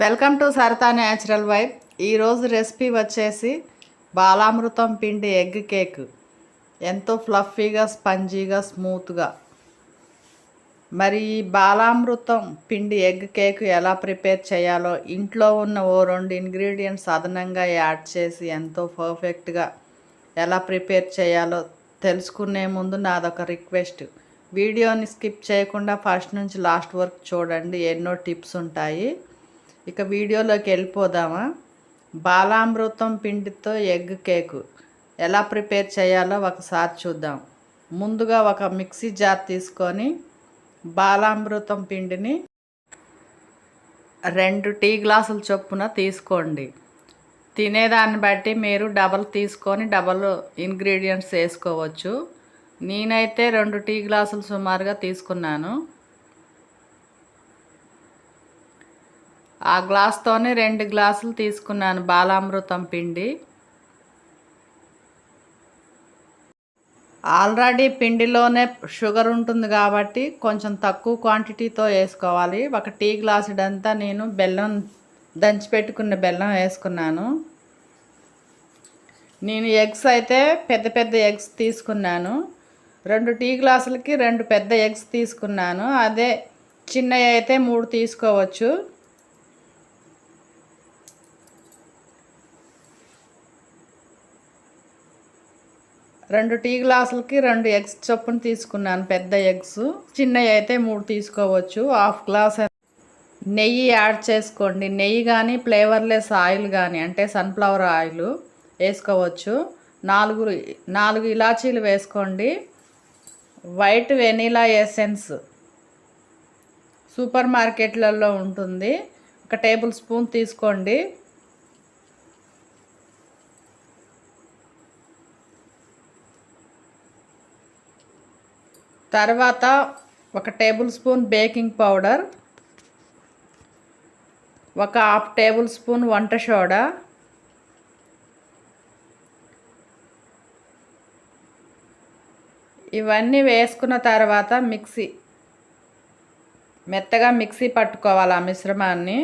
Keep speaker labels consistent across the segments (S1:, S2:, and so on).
S1: Welcome to Saratha natural vibe ఈరోజు recipe వచ్చేసి బాలామృతం పిండి ఎగ్ కేక్. ఎంతో ఫ్లఫీగా స్పంజీగా స్మూత్గా. మరి ఈ బాలామృతం పిండి ఎగ్ కేక్ ఎలా ప్రిపేర్ చేయాలో ఇంట్లో ఉన్న ఓ రెండు ఇంగ్రీడియంట్స్ అదనంగా యాడ్ చేసి ఎంతో పర్ఫెక్ట్గా ఎలా ప్రిపేర్ చేయాలో తెలుసుకునే ముందు నాదొక రిక్వెస్ట్. వీడియోని స్కిప్ చేయకుండా ఫస్ట్ నుంచి లాస్ట్ వరకు చూడండి ఎన్నో టిప్స్ ఉంటాయి. ఇక వీడియోలోకి వెళ్ళిపోదామా? బాలామృతం పిండితో ఎగ్ కేకు ఎలా ప్రిపేర్ చేయాలో ఒకసారి చూద్దాం. ముందుగా ఒక మిక్సీ జార్ తీసుకొని బాలామృతం పిండిని రెండు టీ గ్లాసుల చొప్పున తీసుకోండి. తినేదాన్ని బట్టి మీరు డబల్ తీసుకొని డబల్ ఇంగ్రీడియంట్స్ వేసుకోవచ్చు. నేనైతే రెండు టీ గ్లాసులు సుమారుగా తీసుకున్నాను. ఆ గ్లాస్తోనే రెండు గ్లాసులు తీసుకున్నాను బాలామృతం పిండి. ఆల్రెడీ పిండిలోనే షుగర్ ఉంటుంది కాబట్టి కొంచెం తక్కువ క్వాంటిటీతో వేసుకోవాలి. ఒక టీ గ్లాసుడంతా నేను బెల్లం దంచిపెట్టుకున్న బెల్లం వేసుకున్నాను. నేను ఎగ్స్ అయితే పెద్ద పెద్ద ఎగ్స్ తీసుకున్నాను. రెండు టీ గ్లాసులకి రెండు పెద్ద ఎగ్స్ తీసుకున్నాను. అదే చిన్నవి అయితే మూడు తీసుకోవచ్చు. రెండు టీ గ్లాసులకి రెండు ఎగ్స్ చొప్పున తీసుకున్నాను పెద్ద ఎగ్స్. చిన్నవి అయితే మూడు తీసుకోవచ్చు. హాఫ్ గ్లాస్ నెయ్యి యాడ్ చేసుకోండి. నెయ్యి కానీ ఫ్లేవర్లెస్ ఆయిల్ కానీ అంటే సన్ఫ్లవర్ ఆయిల్ వేసుకోవచ్చు. నాలుగు నాలుగు ఇలాచీలు వేసుకోండి. వైట్ వెనీలా ఎసెన్స్ సూపర్ మార్కెట్లలో ఉంటుంది. ఒక టేబుల్ స్పూన్ తీసుకోండి. తర్వాత ఒక టేబుల్ స్పూన్ బేకింగ్ పౌడర్ ఒక హాఫ్ టేబుల్ స్పూన్ వంట సోడా ఇవన్నీ వేసుకున్న తర్వాత మిక్సీ మెత్తగా మిక్సీ పట్టుకోవాలి ఆ మిశ్రమాన్ని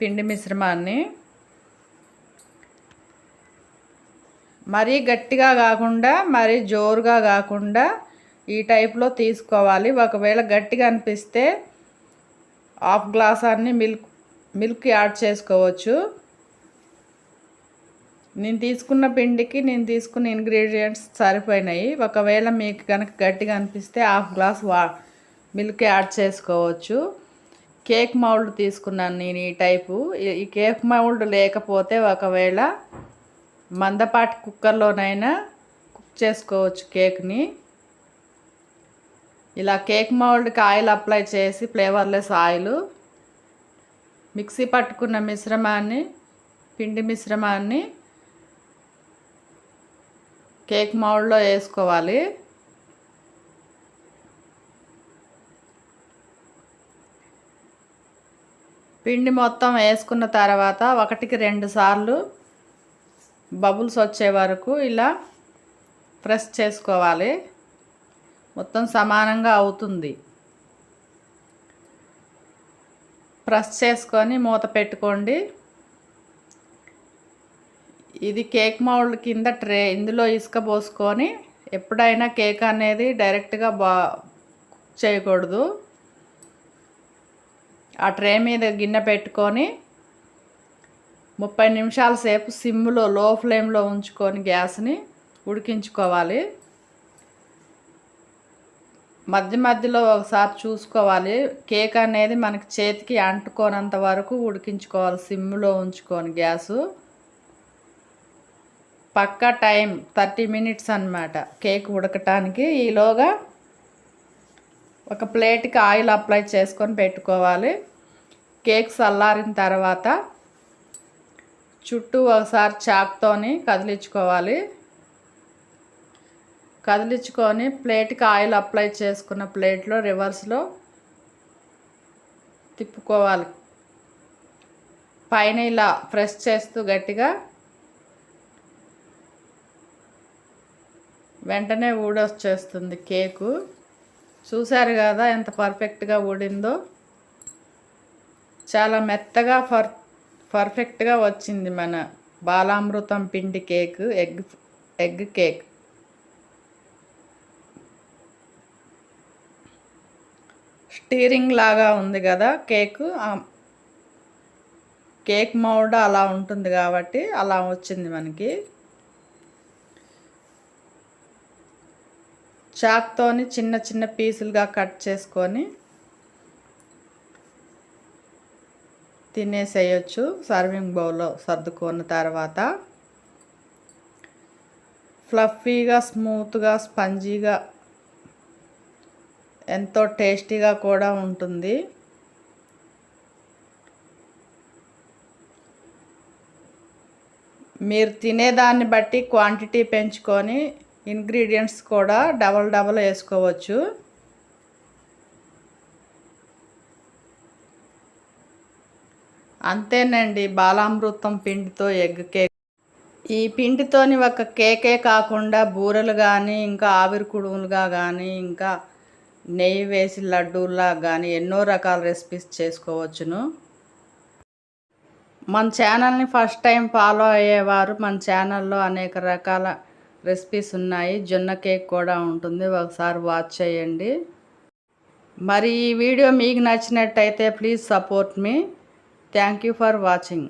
S1: పిండి మిశ్రమాన్ని. మరీ గట్టిగా కాకుండా మరీ జోరుగా కాకుండా ఈ టైప్లో తీసుకోవాలి. ఒకవేళ గట్టిగా అనిపిస్తే హాఫ్ గ్లాస్ అన్ని మిల్క్ మిల్క్ యాడ్ చేసుకోవచ్చు. నేను తీసుకున్న పిండికి నేను తీసుకున్న ఇంగ్రీడియంట్స్ సరిపోయినాయి. ఒకవేళ మీకు కనుక గట్టిగా అనిపిస్తే హాఫ్ గ్లాస్ వా మిల్క్ యాడ్ చేసుకోవచ్చు. కేక్ మౌల్డ్ తీసుకున్నాను నేను ఈ టైపు ఈ కేక్ మౌల్డ్ లేకపోతే ఒకవేళ మందపాటి కుక్కర్లోనైనా కుక్ చేసుకోవచ్చు కేక్ని ఇలా కేక్ మౌల్డ్కి ఆయిల్ అప్లై చేసి ఫ్లేవర్లెస్ ఆయిల్ మిక్సీ పట్టుకున్న మిశ్రమాన్ని పిండి మిశ్రమాన్ని కేక్ మౌల్డ్లో వేసుకోవాలి. పిండి మొత్తం వేసుకున్న తర్వాత ఒకటికి రెండు సార్లు బబుల్స్ వచ్చే వరకు ఇలా ప్రెస్ చేసుకోవాలి. మొత్తం సమానంగా అవుతుంది. ప్రెస్ చేసుకొని మూత పెట్టుకోండి. ఇది కేక్ మౌల్డ్ కింద ట్రే ఇందులో ఇసుక పోసుకొని ఎప్పుడైనా కేక్ అనేది డైరెక్ట్గా బా కుక్ చేయకూడదు. ఆ ట్రే మీద గిన్నె పెట్టుకొని ముప్పై నిమిషాల సేపు సిమ్లో లో ఫ్లేమ్లో ఉంచుకొని గ్యాస్ని ఉడికించుకోవాలి. మధ్య మధ్యలో ఒకసారి చూసుకోవాలి. కేక్ అనేది మనకి చేతికి అంటుకోనంత వరకు ఉడికించుకోవాలి. సిమ్లో ఉంచుకొని గ్యాసు. పక్కా టైం థర్టీ మినిట్స్ అనమాట కేక్ ఉడకటానికి. ఈలోగా ఒక ప్లేట్కి ఆయిల్ అప్లై చేసుకొని పెట్టుకోవాలి. కేక్ చల్లారిన తర్వాత చుట్టూ ఒకసారి చాక్తోని కదిలించుకోవాలి. కదిలించుకొని ప్లేట్కి ఆయిల్ అప్లై చేసుకున్న ప్లేట్లో రివర్స్లో తిప్పుకోవాలి. పైన ఇలా ప్రెస్ చేస్తూ గట్టిగా వెంటనే ఊడొచ్చేస్తుంది కేకు. చూశారు కదా ఎంత పర్ఫెక్ట్గా ఊడిందో. చాలా మెత్తగా పర్ పర్ఫెక్ట్గా వచ్చింది మన బాలామృతం పిండి కేక్ ఎగ్ ఎగ్ కేక్. స్టీరింగ్ లాగా ఉంది కదా కేక్ కేక్ మౌడ్ అలా ఉంటుంది కాబట్టి అలా వచ్చింది మనకి. చాక్తోని చిన్న చిన్న పీసులుగా కట్ చేసుకొని తినేసేయచ్చు సర్వింగ్ బౌల్లో సర్దుకున్న తర్వాత. ఫ్లఫీగా స్మూత్గా స్పంజీగా ఎంతో టేస్టీగా కూడా ఉంటుంది. మీరు తినేదాన్ని బట్టి క్వాంటిటీ పెంచుకొని ఇంగ్రీడియంట్స్ కూడా డబల్ డబల్ వేసుకోవచ్చు. అంతేనండి బాలామృతం పిండితో ఎగ్ కేక్. ఈ పిండితోని ఒక కేకే కాకుండా బూరెలు కానీ ఇంకా ఆవిరి కుడుములుగా కానీ ఇంకా నెయ్యి వేసి లడ్డూలా కానీ ఎన్నో రకాల రెసిపీస్ చేసుకోవచ్చును. మన ఛానల్ని ఫస్ట్ టైం ఫాలో అయ్యేవారు మన ఛానల్లో అనేక రకాల రెసిపీస్ ఉన్నాయి. జొన్న కేక్ కూడా ఉంటుంది. ఒకసారి వాచ్ చేయండి. మరి ఈ వీడియో మీకు నచ్చినట్టయితే please support me. Thank you for watching.